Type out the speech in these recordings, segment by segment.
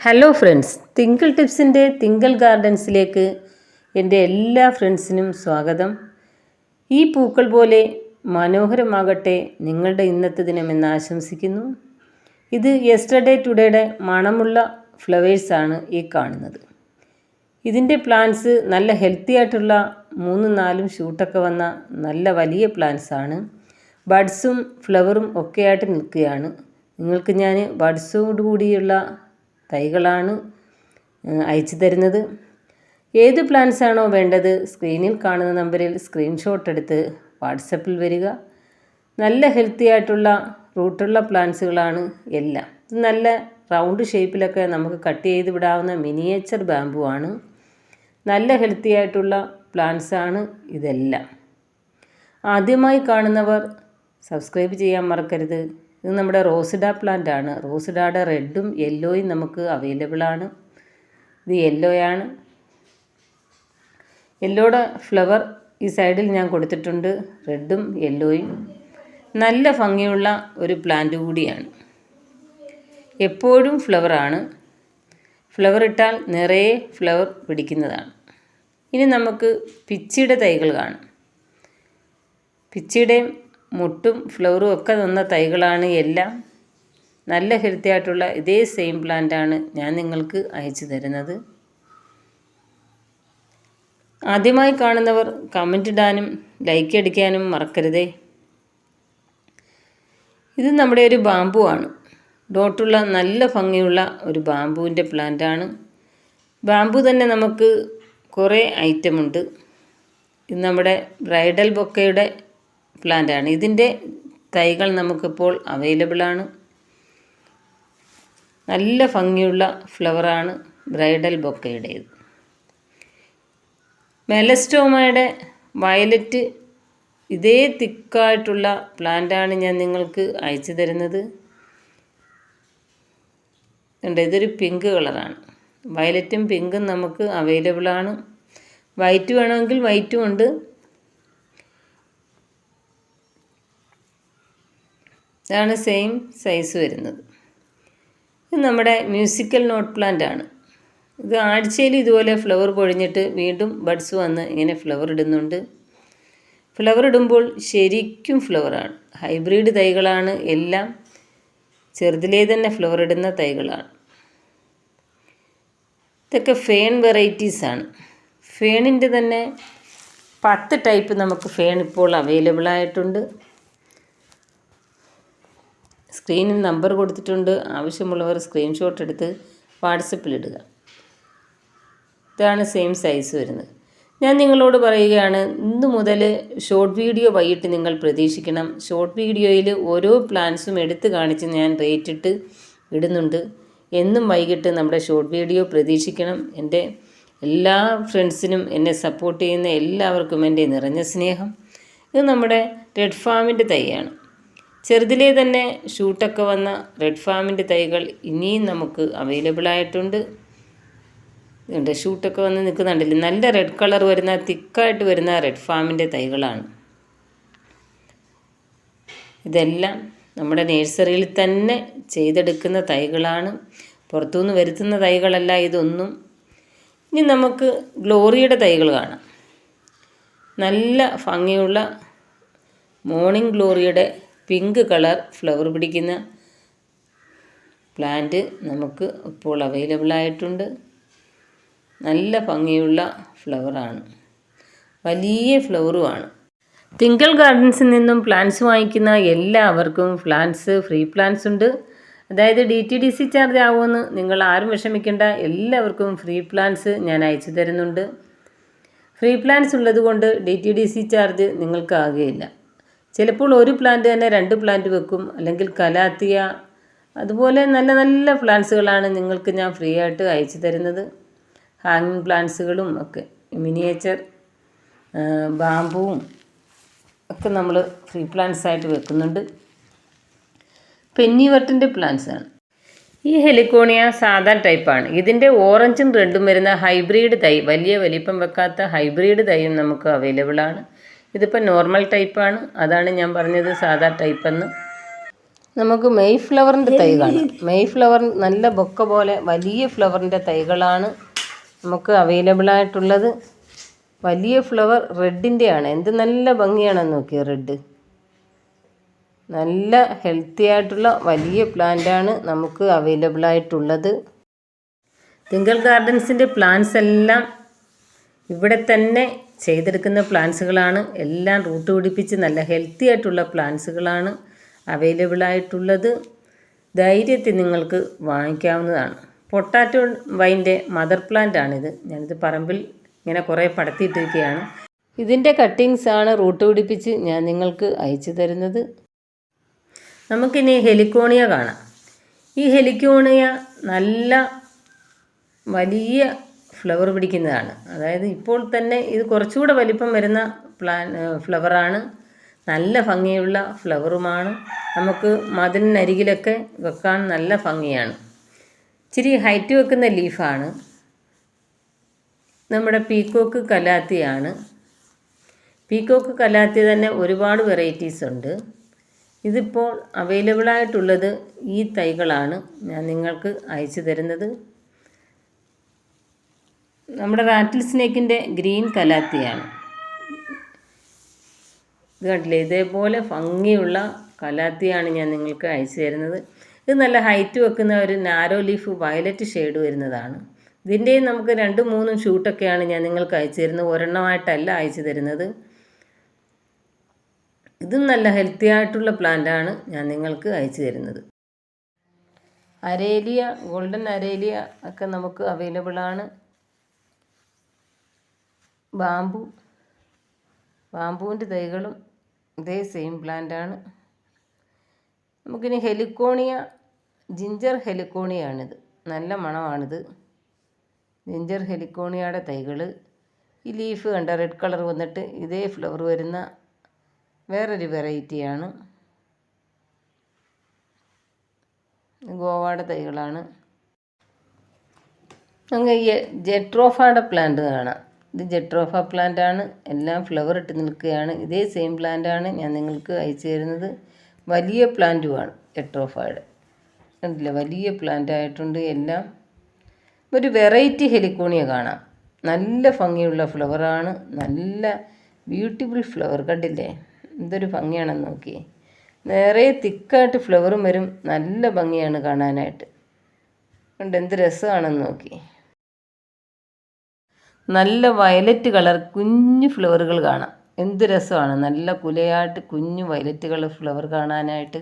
Hello friends തിങ്കിൾ ടിപ്സിന്റെ തിങ്കിൾ ഗാർഡൻസിലേക്ക് എന്റെ എല്ലാ ഫ്രണ്ട്സിനും സ്വാഗതം. ഈ പൂക്കൾ പോലെ മനോഹരമാകട്ടെ നിങ്ങളുടെ ഇന്നത്തെ ദിനം എന്ന് ആശംസിക്കുന്നു. ഇത് യെസ്റ്റർഡേ ടുഡേയുടെ മണമുള്ള ഫ്ലവേഴ്സാണ് ഈ കാണുന്നത്. ഇതിന്റെ പ്ലാന്റ്സ് നല്ല ഹെൽത്തി ആയിട്ടുള്ള മൂന്നും നാലും ഷൂട്ടൊക്കെ വന്ന നല്ല വലിയ പ്ലാന്റ്സ് ആണ്. ബഡ്സും ഫ്ലവറും ഒക്കെയായിട്ട് നിൽക്കുകയാണ്. നിങ്ങൾക്ക് ഞാൻ ബഡ്സോട് കൂടിയുള്ള തൈകളാണ് അയച്ചു തരുന്നത്. ഏത് പ്ലാന്റ്സ് ആണോ വേണ്ടത് സ്ക്രീനിൽ കാണുന്ന നമ്പറിൽ സ്ക്രീൻഷോട്ട് എടുത്ത് വാട്സപ്പിൽ വരിക. നല്ല ഹെൽത്തി ആയിട്ടുള്ള റൂട്ടുള്ള പ്ലാന്റ്സുകളാണ് എല്ലാം. നല്ല റൗണ്ട് ഷേപ്പിലൊക്കെ നമുക്ക് കട്ട് ചെയ്ത് വിടാവുന്ന മിനിയേച്ചർ ബാമ്പു ആണ്. നല്ല ഹെൽത്തി ആയിട്ടുള്ള പ്ലാന്റ്സ് ആണ് ഇതെല്ലാം. ആദ്യമായി കാണുന്നവർ സബ്സ്ക്രൈബ് ചെയ്യാൻ മറക്കരുത്. ഇത് നമ്മുടെ റോസിഡ പ്ലാന്റ് ആണ് റോസിഡയുടെ റെഡും യെല്ലോയും നമുക്ക് അവൈലബിൾ ആണ്. ഇത് യെല്ലോയാണ് യെല്ലോയുടെ ഫ്ലവർ ഈ സൈഡിൽ ഞാൻ കൊടുത്തിട്ടുണ്ട്. റെഡും യെല്ലോയും നല്ല ഭംഗിയുള്ള ഒരു പ്ലാന്റ് കൂടിയാണ്. എപ്പോഴും ഫ്ലവറാണ് ഫ്ലവർ ഇട്ടാൽ നിറയെ ഫ്ലവർ പിടിക്കുന്നതാണ്. ഇനി നമുക്ക് പിച്ചിയുടെ തൈകൾ കാണാം. പിച്ചിയുടെയും മുട്ടും ഫ്ലവറും ഒക്കെ നിന്ന തൈകളാണ് എല്ലാം. നല്ല ഹെൽത്തി ആയിട്ടുള്ള ഇതേ സെയിം പ്ലാന്റാണ് ഞാൻ നിങ്ങൾക്ക് അയച്ചു തരുന്നത്. ആദ്യമായി കാണുന്നവർ കമന്റ് ഇടാനും ലൈക്ക് അടിക്കാനും മറക്കരുതേ. ഇത് നമ്മുടെ ഒരു ബാമ്പു ആണ്. ഡോട്ടുള്ള നല്ല ഭംഗിയുള്ള ഒരു ബാമ്പുവിന്റെ പ്ലാന്റാണ് ബാമ്പു തന്നെ നമുക്ക് കുറേ ഐറ്റമുണ്ട് ഇത് നമ്മുടെ ബ്രൈഡൽ ബൊക്കയുടെ പ്ലാന്റാണ്. ഇതിന്റെ തൈകൾ നമുക്കിപ്പോൾ അവൈലബിൾ ആണ് നല്ല ഭംഗിയുള്ള ഫ്ലവറാണ് ബ്രൈഡൽ ബൊക്കയുടേത്. മെലസ്റ്റോമയുടെ വയലറ്റ് ഇതേ തിക്കായിട്ടുള്ള പ്ലാന്റാണ് ഞാൻ നിങ്ങൾക്ക് അയച്ചു തരുന്നത്. ഉണ്ട് ഇതൊരു പിങ്ക് കളറാണ്. വയലറ്റും പിങ്കും നമുക്ക് അവൈലബിളാണ്. വൈറ്റ് വേണമെങ്കിൽ വൈറ്റും ഉണ്ട്. ഇതാണ് സെയിം സൈസ് വരുന്നത്. ഇത് നമ്മുടെ മ്യൂസിക്കൽ നോട്ട് പ്ലാന്റ് ആണ്. ഇത് ആഴ്ചയിൽ ഇതുപോലെ ഫ്ലവർ പൊഴിഞ്ഞിട്ട് വീണ്ടും ബഡ്സ് വന്ന് ഇങ്ങനെ ഫ്ലവർ ഇടുന്നുണ്ട്. ഫ്ലവർ ഇടുമ്പോൾ ശരിക്കും ഫ്ലവറാണ് ഹൈബ്രിഡ് തൈകളാണ് എല്ലാം. ചെറുതിലേ തന്നെ ഫ്ലവർ ഇടുന്ന തൈകളാണ്. ഇതൊക്കെ ഫേൺ വെറൈറ്റീസ് ആണ്. ഫേണിന്റെ തന്നെ പത്ത് ടൈപ്പ് നമുക്ക് ഫേൺ ഇപ്പോൾ അവൈലബിൾ ആയിട്ടുണ്ട്. സ്ക്രീനിൽ നമ്പർ കൊടുത്തിട്ടുണ്ട്. ആവശ്യമുള്ളവർ സ്ക്രീൻഷോട്ട് എടുത്ത് വാട്സപ്പിൽ ഇടുക. ഇതാണ് സെയിം സൈസ് വരുന്നത്. ഞാൻ നിങ്ങളോട് പറയുകയാണ് ഇന്ന് മുതൽ ഷോർട്ട് വീഡിയോ വൈകിട്ട് നിങ്ങൾ പ്രതീക്ഷിക്കണം. ഷോർട്ട് വീഡിയോയിൽ ഓരോ പ്ലാൻസും എടുത്ത് കാണിച്ച് ഞാൻ റേറ്റ് ഇട്ട് ഇടുന്നുണ്ട്. എന്നും വൈകിട്ട് നമ്മുടെ ഷോർട്ട് വീഡിയോ പ്രതീക്ഷിക്കണം. എന്റെ എല്ലാ ഫ്രണ്ട്സിനും എന്നെ സപ്പോർട്ട് ചെയ്യുന്ന എല്ലാവർക്കും എന്റെ നിറഞ്ഞ സ്നേഹം. ഇത് നമ്മുടെ റെഡ് ഫാമിന്റെ തൈയാണ്. ചെറുതിലേ തന്നെ ഷൂട്ടൊക്കെ വന്ന റെഡ് ഫാമിന്റെ തൈകൾ ഇനിയും നമുക്ക് അവൈലബിൾ ആയിട്ടുണ്ട്. ഉണ്ട് ഷൂട്ടൊക്കെ വന്ന് നിൽക്കുന്നുണ്ടല്ലേ? നല്ല റെഡ് കളർ വരുന്ന തിക്കായിട്ട് വരുന്ന റെഡ് ഫാമിന്റെ തൈകളാണ്. ഇതെല്ലാം നമ്മുടെ നേഴ്സറിയിൽ തന്നെ ചെയ്തെടുക്കുന്ന തൈകളാണ്. പുറത്തുനിന്ന് വരുത്തുന്ന തൈകളല്ല ഇതൊന്നും. ഇനി നമുക്ക് ഗ്ലോറിയുടെ തൈകൾ കാണാം. നല്ല ഭംഗിയുള്ള മോർണിംഗ് ഗ്ലോറിയുടെ പിങ്ക് കളർ ഫ്ലവർ പിടിക്കുന്ന പ്ലാന്റ് നമുക്ക് ഇപ്പോൾ അവൈലബിൾ ആയിട്ടുണ്ട്. നല്ല ഭംഗിയുള്ള ഫ്ലവറാണ് വലിയ ഫ്ലവറുമാണ് തിങ്കൾ ഗാർഡൻസിൽ നിന്നും പ്ലാന്റ്സ് വാങ്ങിക്കുന്ന എല്ലാവർക്കും പ്ലാന്റ്സ് ഫ്രീ പ്ലാന്റ്സ് ഉണ്ട്. അതായത് D T D C charge ആവുമെന്ന് നിങ്ങൾ ആരും വിഷമിക്കേണ്ട. എല്ലാവർക്കും ഫ്രീ പ്ലാന്റ്സ് ഞാൻ അയച്ചു തരുന്നുണ്ട്. ഫ്രീ പ്ലാന്റ്സ് ഉള്ളതുകൊണ്ട് D T D C charge നിങ്ങൾക്ക് ആകുകയില്ല ചിലപ്പോൾ ഒരു പ്ലാന്റ് തന്നെ രണ്ട് പ്ലാന്റ് വെക്കും അല്ലെങ്കിൽ കലാത്തിയ. അതുപോലെ നല്ല നല്ല പ്ലാന്റ്സുകളാണ് നിങ്ങൾക്ക് ഞാൻ ഫ്രീ ആയിട്ട് അയച്ചു തരുന്നത്. ഹാങ്ങിങ് പ്ലാന്റ്സുകളും ഒക്കെ മിനിയേച്ചർ ബാമ്പുവും ഒക്കെ നമ്മൾ ഫ്രീ പ്ലാന്റ്സ് ആയിട്ട് വെക്കുന്നുണ്ട്. പെന്നിവട്ടിന്റെ ആണ്. ഈ ഹെലിക്കോണിയ സാധാ ടൈപ്പാണ് ഇതിന്റെ ഓറഞ്ചും റെഡും വരുന്ന ഹൈബ്രിഡ് തൈ വലിയ വലിപ്പം വെക്കാത്ത ഹൈബ്രിഡ് തൈയും നമുക്ക് അവൈലബിൾ ആണ്. ഇതിപ്പോൾ നോർമൽ ടൈപ്പാണ് അതാണ് ഞാൻ പറഞ്ഞത് സാധാ ടൈപ്പെന്ന് നമുക്ക് മെയ് ഫ്ലവറിന്റെ തൈ കാണാം. മെയ് ഫ്ലവർ നല്ല ബൊക്ക പോലെ വലിയ ഫ്ലവറിന്റെ തൈകളാണ് നമുക്ക് അവൈലബിൾ ആയിട്ടുള്ളത്. വലിയ ഫ്ലവർ റെഡിന്റെ ആണ് എന്ത് നല്ല ഭംഗിയാണെന്ന് നോക്കിയോ റെഡ് നല്ല ഹെൽത്തി ആയിട്ടുള്ള വലിയ പ്ലാന്റാണ് നമുക്ക് അവൈലബിൾ ആയിട്ടുള്ളത്. തിങ്കൾ ഗാർഡൻസിന്റെ പ്ലാന്റ്സ് എല്ലാം ഇവിടെ തന്നെ ചെയ്തെടുക്കുന്ന പ്ലാന്റ്സുകളാണ് എല്ലാം റൂട്ട് പിടിപ്പിച്ച് നല്ല ഹെൽത്തി ആയിട്ടുള്ള പ്ലാന്റ്സുകളാണ് അവൈലബിൾ ആയിട്ടുള്ളത്. ധൈര്യത്തിൽ നിങ്ങൾക്ക് വാങ്ങിക്കാവുന്നതാണ്. പൊട്ടാറ്റോ വൈന്റെ മദർ പ്ലാന്റ് ആണിത്. ഞാനിത് പറമ്പിൽ ഇങ്ങനെ കുറേ പടത്തിയിട്ടിരിക്കുകയാണ്. ഇതിന്റെ കട്ടിങ്സ് ആണ് റൂട്ട് പിടിപ്പിച്ച് ഞാൻ നിങ്ങൾക്ക് അയച്ചു തരുന്നത്. നമുക്കിനി ഹെലിക്കോണിയ കാണാം. ഈ ഹെലിക്കോണിയ നല്ല വലിയ ഫ്ലവർ പിടിക്കുന്നതാണ്. അതായത് ഇപ്പോൾ തന്നെ ഇത് കുറച്ചുകൂടെ വലിപ്പം വരുന്ന പ്ലാൻ ഫ്ലവറാണ് നല്ല ഭംഗിയുള്ള ഫ്ലവറുമാണ് നമുക്ക് മതിലിനരികിലൊക്കെ വെക്കാൻ നല്ല ഭംഗിയാണ്. ഇച്ചിരി ഹൈറ്റ് വെക്കുന്ന ലീഫാണ് നമ്മുടെ പീക്കോക്ക് കലാത്തിയാണ്. പീക്കോക്ക് കലാത്തി തന്നെ ഒരുപാട് വെറൈറ്റീസ് ഉണ്ട്. ഇതിപ്പോൾ അവൈലബിളായിട്ടുള്ളത് ഈ തൈകളാണ് ഞാൻ നിങ്ങൾക്ക് അയച്ചു തരുന്നത്. നമ്മുടെ റാറ്റിൽ സ്നേക്കിന്റെ ഗ്രീൻ കലാത്തിയാണ്. ഇത് കണ്ടില്ലേ? ഇതേപോലെ ഭംഗിയുള്ള കലാത്തിയാണ് ഞാൻ നിങ്ങൾക്ക് അയച്ചു തരുന്നത്. ഇത് നല്ല ഹൈറ്റ് വെക്കുന്ന ഒരു നാരോ ലീഫ് വയലറ്റ് ഷെയ്ഡ് വരുന്നതാണ്. ഇതിന്റെയും നമുക്ക് രണ്ടും മൂന്നും ഷൂട്ടൊക്കെയാണ് ഞാൻ നിങ്ങൾക്ക് അയച്ചു തരുന്നത്. ഒരെണ്ണമായിട്ടല്ല അയച്ചു തരുന്നത്. ഇതും നല്ല ഹെൽത്തി ആയിട്ടുള്ള പ്ലാന്റാണ് ഞാൻ നിങ്ങൾക്ക് അയച്ചു തരുന്നത്. അരേലിയ ഗോൾഡൻ അരേലിയ ഒക്കെ നമുക്ക് അവൈലബിൾ ബാമ്പു. ബാമ്പുവിന്റെ തൈകളും ഇതേ സെയിം പ്ലാന്റാണ്. നമുക്കിനി ഹെലിക്കോണിയ ജിഞ്ചർ ഹെലിക്കോണിയാണിത്. നല്ല മണമാണിത്. ജിഞ്ചർ ഹെലിക്കോണിയയുടെ തൈകൾ ഈ ലീഫ് കണ്ട റെഡ് കളർ വന്നിട്ട് ഇതേ ഫ്ലവർ വരുന്ന വേറൊരു വെറൈറ്റിയാണ്. ഗോവയുടെ തൈകളാണ്. നമുക്ക് ജെട്രോഫയുടെ പ്ലാന്റ് കാണാം. ഇത് ജെട്രോഫ പ്ലാന്റ് ആണ് എല്ലാം ഫ്ലവർ ഇട്ട് നിൽക്കുകയാണ്. ഇതേ സെയിം പ്ലാന്റ് ആണ് ഞാൻ നിങ്ങൾക്ക് അയച്ചു തരുന്നത്. വലിയ പ്ലാന്റുമാണ് ജെട്രോഫയുടെ. കണ്ടില്ല? വലിയ പ്ലാന്റ് ആയിട്ടുണ്ട് എല്ലാം. ഒരു വെറൈറ്റി ഹെലിക്കോണിയ കാണാം. നല്ല ഭംഗിയുള്ള ഫ്ലവറാണ് നല്ല ബ്യൂട്ടിഫുൾ ഫ്ലവർ കണ്ടില്ലേ? എന്തൊരു ഭംഗിയാണെന്ന് നോക്കി നിറയെ തിക്കായിട്ട് ഫ്ലവറും വരും. നല്ല ഭംഗിയാണ് കാണാനായിട്ട്. കണ്ട് എന്ത് രസമാണെന്ന് നോക്കി നല്ല വയലറ്റ് കളർ കുഞ്ഞു ഫ്ലവറുകൾ കാണാം. എന്ത് രസമാണ്. നല്ല കുലയായിട്ട് കുഞ്ഞു വയലറ്റ് കളർ ഫ്ലവർ കാണാനായിട്ട്.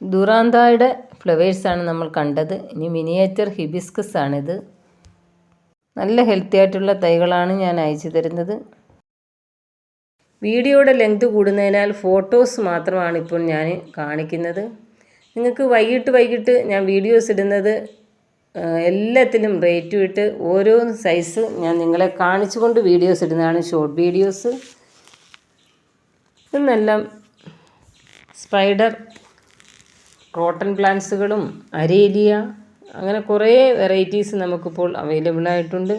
ദുറാന്തായുടെ ഫ്ലവേഴ്സാണ് നമ്മൾ കണ്ടത്. ഇനി മിനിയേച്ചർ ഹിബിസ്കസ് ആണിത്. നല്ല ഹെൽത്തി ആയിട്ടുള്ള തൈകളാണ് ഞാൻ അയച്ചു തരുന്നത്. വീഡിയോയുടെ ലെങ്ത് കൂടുന്നതിനാൽ ഫോട്ടോസ് മാത്രമാണ് ഇപ്പോൾ ഞാൻ കാണിക്കുന്നത്. നിങ്ങൾക്ക് വൈകിട്ട് വൈകിട്ട് ഞാൻ വീഡിയോസ് ഇടുന്നത് എല്ലാത്തിലും റേറ്റും ഇട്ട് ഓരോ സൈസ് ഞാൻ നിങ്ങളെ കാണിച്ചുകൊണ്ട് വീഡിയോസ് ഇടുന്നതാണ് ഷോർട്ട് വീഡിയോസ് ഇന്നെല്ലാം സ്പൈഡർ കോട്ടൺ പ്ലാന്റ്സുകളും അരേലിയ അങ്ങനെ കുറേ വെറൈറ്റീസ് നമുക്കിപ്പോൾ അവൈലബിൾ ആയിട്ടുണ്ട്.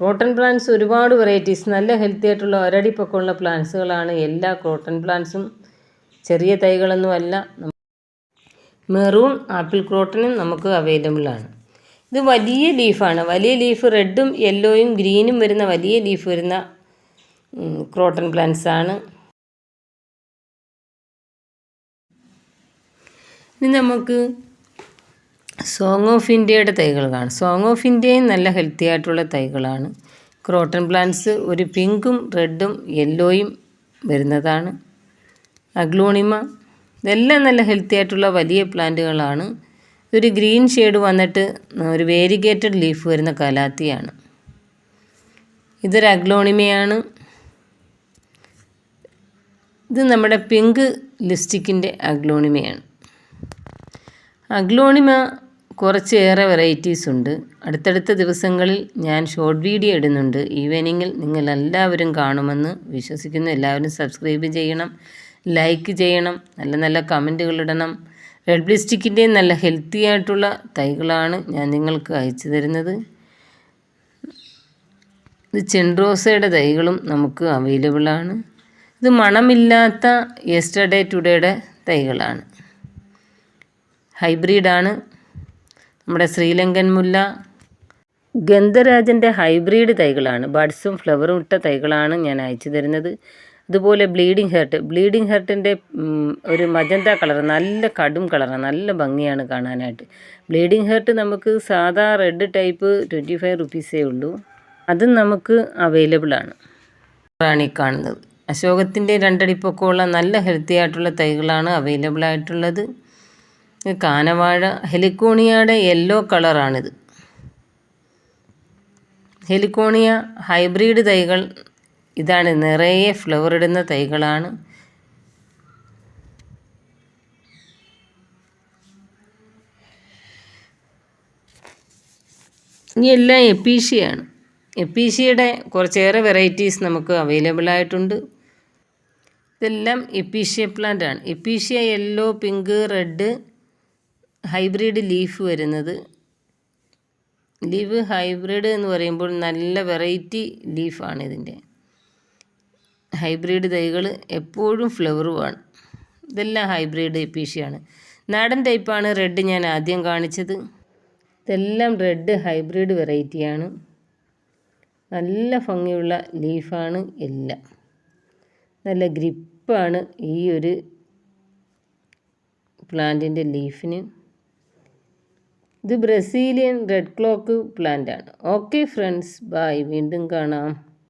ക്രോട്ടൺ പ്ലാന്റ്സ് ഒരുപാട് വെറൈറ്റീസ് നല്ല ഹെൽത്തി ആയിട്ടുള്ള ഒരടി പൊക്കമുള്ള പ്ലാന്റ്സുകളാണ് എല്ലാ ക്രോട്ടൺ പ്ലാന്റ്സും ചെറിയ തൈകളൊന്നും അല്ല മെറൂൺ ആപ്പിൾ ക്രോട്ടനും നമുക്ക് അവൈലബിൾ ആണ്. ഇത് വലിയ ലീഫാണ് വലിയ ലീഫ് റെഡും യെല്ലോയും ഗ്രീനും വരുന്ന വലിയ ലീഫ് വരുന്ന ക്രോട്ടൺ പ്ലാന്റ്സ് ആണ്. ഇനി നമുക്ക് സോങ് ഓഫ് ഇന്ത്യയുടെ തൈകൾ കാണാം. സോങ് ഓഫ് ഇന്ത്യയും നല്ല ഹെൽത്തി ആയിട്ടുള്ള തൈകളാണ്. ക്രോട്ടൺ പ്ലാന്റ്സ് ഒരു പിങ്കും റെഡും യെല്ലോയും വരുന്നതാണ്. അഗ്ലോണിമ ഇതെല്ലാം നല്ല ഹെൽത്തി ആയിട്ടുള്ള വലിയ പ്ലാന്റുകളാണ്. ഒരു ഗ്രീൻ ഷെയ്ഡ് വന്നിട്ട് ഒരു വേരിഗേറ്റഡ് ലീഫ് വരുന്ന കലാത്തിയാണ്. ഇതൊരു അഗ്ലോണിമയാണ്. ഇത് നമ്മുടെ പിങ്ക് ലിസ്റ്റിക്കിന്റെ അഗ്ലോണിമയാണ്. അഗ്ലോണിമ കുറച്ചേറെ വെറൈറ്റീസ് ഉണ്ട്. അടുത്തടുത്ത ദിവസങ്ങളിൽ ഞാൻ ഷോർട്ട് വീഡിയോ ഇടുന്നുണ്ട്. ഈവനിങ്ങിൽ നിങ്ങൾ എല്ലാവരും കാണുമെന്ന് വിശ്വസിക്കുന്നു. എല്ലാവരും സബ്സ്ക്രൈബ് ചെയ്യണം. ലൈക്ക് ചെയ്യണം നല്ല നല്ല കമന്റുകൾ ഇടണം. റെഡ് ബ്ലിസ്റ്റിക്കിന്റെ നല്ല ഹെൽത്തി ആയിട്ടുള്ള തൈകളാണ് ഞാൻ നിങ്ങൾക്ക് അയച്ചു തരുന്നത്. ഇത് ചെൻറോസയുടെ തൈകളും നമുക്ക് അവൈലബിൾ ആണ്. ഇത് മണമില്ലാത്ത യെസ്റ്റർഡേ ടുഡേയുടെ തൈകളാണ്. ഹൈബ്രിഡാണ് നമ്മുടെ ശ്രീലങ്കൻ മുല്ല. ഗന്ധരാജന്റെ ഹൈബ്രിഡ് തൈകളാണ്. ബഡ്സും ഫ്ലവറും ഇട്ട തൈകളാണ് ഞാൻ അയച്ചു തരുന്നത്. അതുപോലെ ബ്ലീഡിങ് ഹെർട്ട് ബ്ലീഡിങ് ഹെർട്ടിന്റെ ഒരു മജന്ത കളർ നല്ല കടും കളറാണ് നല്ല ഭംഗിയാണ് കാണാനായിട്ട്. ബ്ലീഡിങ് ഹെർട്ട് നമുക്ക് സാധാ റെഡ് ടൈപ്പ് ട്വന്റി ഫൈവ് റുപ്പീസേ ഉള്ളൂ. അതും നമുക്ക് അവൈലബിളാണ് ഈ കാണുന്നത്. അശോകത്തിന്റെ രണ്ടടിപ്പൊക്കെ ഉള്ള നല്ല ഹെൽത്തി ആയിട്ടുള്ള തൈകളാണ് അവൈലബിൾ ആയിട്ടുള്ളത്. കാനവാഴ ഹെലിക്കോണിയയുടെ യെല്ലോ കളറാണിത് ഹെലിക്കോണിയ ഹൈബ്രിഡ് തൈകൾ ഇതാണ് നിറയെ ഫ്ലവർ ഇടുന്ന തൈകളാണ്. ഇനി എല്ലാം എപ്പീഷിയാണ് എപ്പീഷിയുടെ കുറച്ചേറെ വെറൈറ്റീസ് നമുക്ക് അവൈലബിൾ ആയിട്ടുണ്ട്. ഇതെല്ലാം എപ്പീഷ്യ പ്ലാന്റ് ആണ്. Episcia yellow pink red hybrid leaf വരുന്നത്. ലീവ് ഹൈബ്രിഡ് എന്ന് പറയുമ്പോൾ നല്ല വെറൈറ്റി ലീഫാണ് ഇതിന്റെ. ഹൈബ്രിഡ് തൈകൾ എപ്പോഴും ഫ്ലവറുമാണ്. ഇതെല്ലാം ഹൈബ്രിഡ് എപ്പീഷ്യയാണ് നാടൻ ടൈപ്പാണ് റെഡ് ഞാൻ ആദ്യം കാണിച്ചത്. ഇതെല്ലാം റെഡ് ഹൈബ്രിഡ് വെറൈറ്റിയാണ്. നല്ല ഭംഗിയുള്ള ലീഫാണ് എല്ലാം. നല്ല ഗ്രിപ്പാണ് ഈ ഒരു പ്ലാന്റിന്റെ ലീഫിന്. ഇത് ബ്രസീലിയൻ റെഡ് ക്ലോക്ക് പ്ലാന്റ് ആണ് ഓക്കെ ഫ്രണ്ട്സ് ബായ് വീണ്ടും കാണാം.